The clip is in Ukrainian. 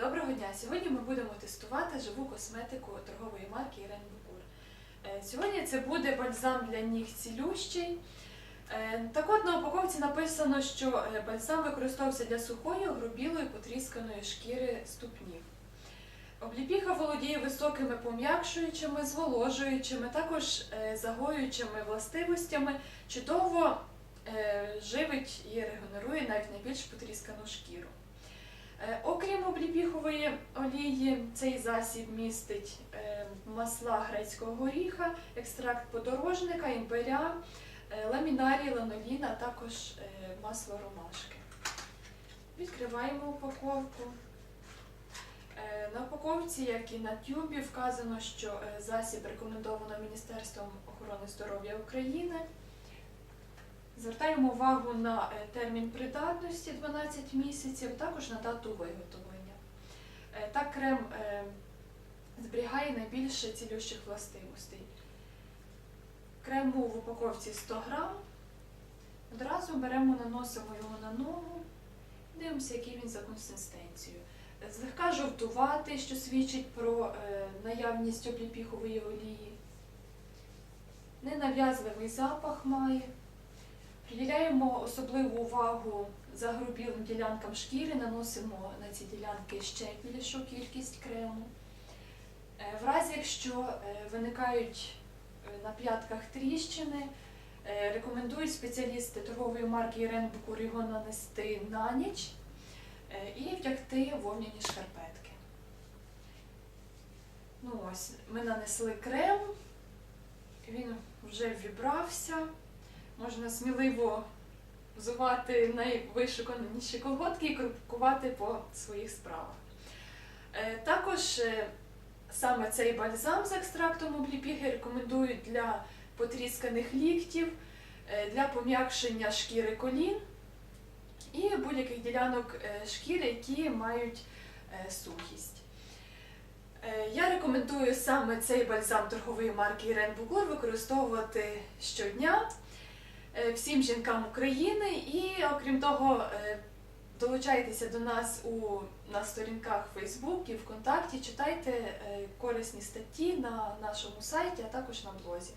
Доброго дня! Сьогодні ми будемо тестувати живу косметику торгової марки Ірен Букур. Е, Сьогодні це буде бальзам для ніг цілющий. Е, Так от на упаковці написано, що е, бальзам використовувався для сухої, огрубілої, потрісканої шкіри ступнів. Обліпіха володіє високими пом'якшуючими, зволожуючими, також загоюючими властивостями, чудово живить і регенерує навіть найбільш потріскану шкіру. Обліпіхової олії, цей засіб містить е, масла грецького горіха, екстракт подорожника, імбиря, е, ламінарій, ланолін, а також е, масло ромашки. Відкриваємо упаковку. На упаковці, як і на тюбі, вказано, що засіб рекомендовано Міністерством охорони здоров'я України. Звертаємо увагу на термін придатності 12 місяців, також на дату виготовлення. Е, Так крем е, зберігає найбільше цілющих властивостей. Крем був в упаковці 100 грам. Одразу беремо, наносимо його на ногу, дивимося, який він за консистенцією. Злегка жовтувати, що свідчить про е, наявність обліпіхової олії. Ненав'язливий запах має. Приділяємо особливу увагу загрубілим ділянкам шкіри, наносимо на ці ділянки ще більшу кількість крему. Е, В разі, якщо е, виникають е, на п'ятках тріщини, рекомендують спеціалісти торгової марки Ірен Букур його нанести на ніч і вдягти вовняні шкарпетки. Ну ось, ми нанесли крем, він вже вібрався можна сміливо взувати найвишуканіші колготки і крокувати по своїх справах. Е, Також е, саме цей бальзам з екстрактом обліпіги рекомендують для потрісканих ліктів, е, для пом'якшення шкіри колін і будь-яких ділянок шкіри, які мають сухість. Я рекомендую саме цей бальзам торгової марки Ірен Бугур використовувати щодня всім жінкам України і, окрім того, е, долучайтеся до нас у, на сторінках Facebook і ВКонтакті, читайте е, корисні статті на нашому сайті, а також на блозі.